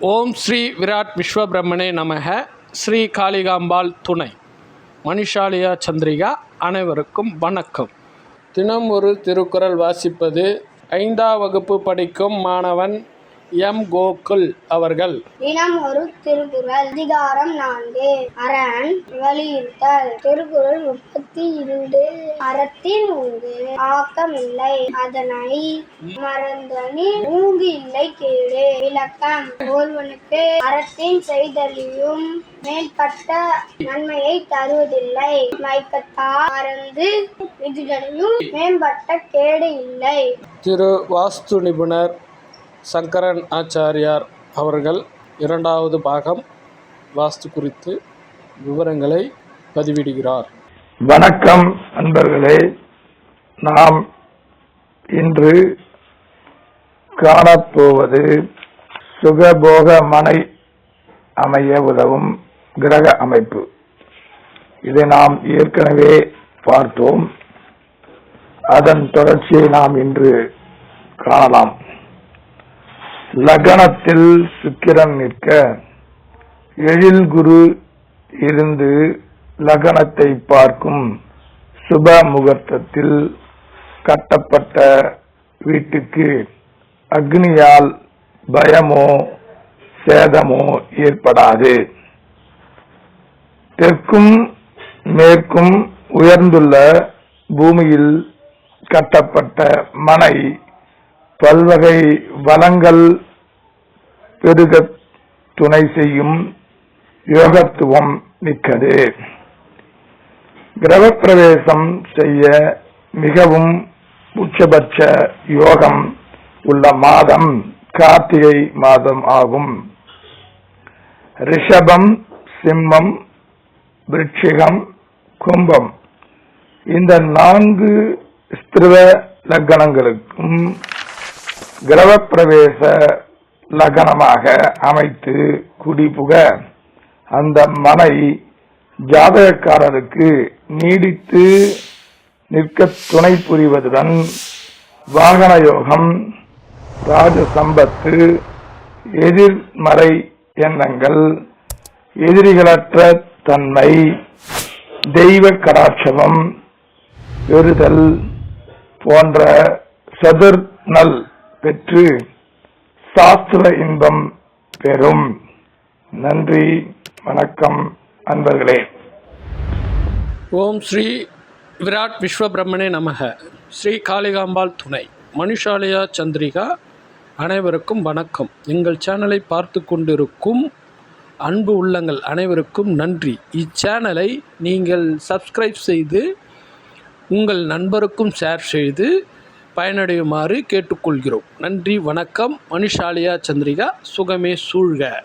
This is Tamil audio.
ஓம் ஸ்ரீ விராட் விஸ்வபிரம்மணே நமக. ஸ்ரீ காளிகாம்பாள் துணை. மணிஷாலியா சந்திரிகா அனைவருக்கும் வணக்கம். தினம் ஒரு திருக்குறள் வாசிப்பது ஐந்தாம் வகுப்பு படிக்கும் மாணவன் எம். கோகுல் அவர்கள். தினம் ஒரு திருக்குறள். அதிகாரம் நான்கு. அரண் வலியுறுத்தல் திருக்குறள் முப்பத்தி இரண்டு. அறத்தின் ஊங்கு ஆக்கமில்லை. அதனை மறந்தனி ஊங்கு இல்லை கேடு. விளக்கம். ஒருவனுக்கு அறத்தின் செய்தலியும் மேற்பட்ட நன்மையை தருவதில்லை. மயக்கத்தா மறந்து விதிகளையும் மேம்பட்ட கேடு இல்லை. திரு வாஸ்து நிபுணர் சங்கரன் ஆச்சாரியார் அவர்கள் இரண்டாவது பாகம் வாஸ்து குறித்து விவரங்களை பதிவிடுகிறார். வணக்கம் நண்பர்களே. நாம் இன்று காணப்போவது சுகபோக மனை அமைய உதவும் கிரக அமைப்பு. இதை நாம் ஏற்கனவே பார்த்தோம். அதன் தொடர்ச்சியை நாம் இன்று காணலாம். லக்னத்தில் சுக்கிரன் நிற்க எழில் குரு இருந்து லக்னத்தை பார்க்கும் சுப முகூர்த்தத்தில் கட்டப்பட்ட வீட்டுக்கு அக்னியால் பயமோ சேதமோ ஏற்படாது. தெற்கும் மேற்கும் உயர்ந்துள்ள பூமியில் கட்டப்பட்ட மனை பல்வகை வளங்கள் பெருக துணை செய்யும் யோகத்துவம் மிக்கது. கிரகப்பிரவேசம் செய்ய மிகவும் உச்சபட்ச யோகம் உள்ள மாதம் கார்த்திகை மாதம் ஆகும். ரிஷபம் சிம்மம் விருட்சிகம் கும்பம். இந்த நான்கு ஸ்திருவ லக்கணங்களுக்கும் கிரகப்பிரவேச லக்னமாக அமைத்து குடிபுக அந்த மனை ஜாதகக்காரருக்கு நீடித்து நிற்க துணை புரிவதுடன் வாகன யோகம் ராஜ சம்பத்து எதிர்மறை எண்ணங்கள் எதிரிகளற்ற தன்மை தெய்வ கடாட்சமம் பெறுதல் போன்ற சதுர் நல் பெற்று சாஸ்திர இன்பம் பெறும். நன்றி வணக்கம் அன்பர்களே. ஓம் ஸ்ரீ விராட் விஸ்வபிரம்மணே நமக. ஸ்ரீ காளிகாம்பாள் துணை. மனுஷாலயா சந்திரிகா அனைவருக்கும் வணக்கம். எங்கள் சேனலை பார்த்து கொண்டிருக்கும் அன்பு உள்ளங்கள் அனைவருக்கும் நன்றி. இச்சேனலை நீங்கள் சப்ஸ்கிரைப் செய்து உங்கள் நண்பருக்கும் ஷேர் செய்து பயனடையுமாறு கேட்டுக்கொள்கிறோம். நன்றி வணக்கம். மனுஷாலியா சந்திரிகா சுகமே சூழ்க.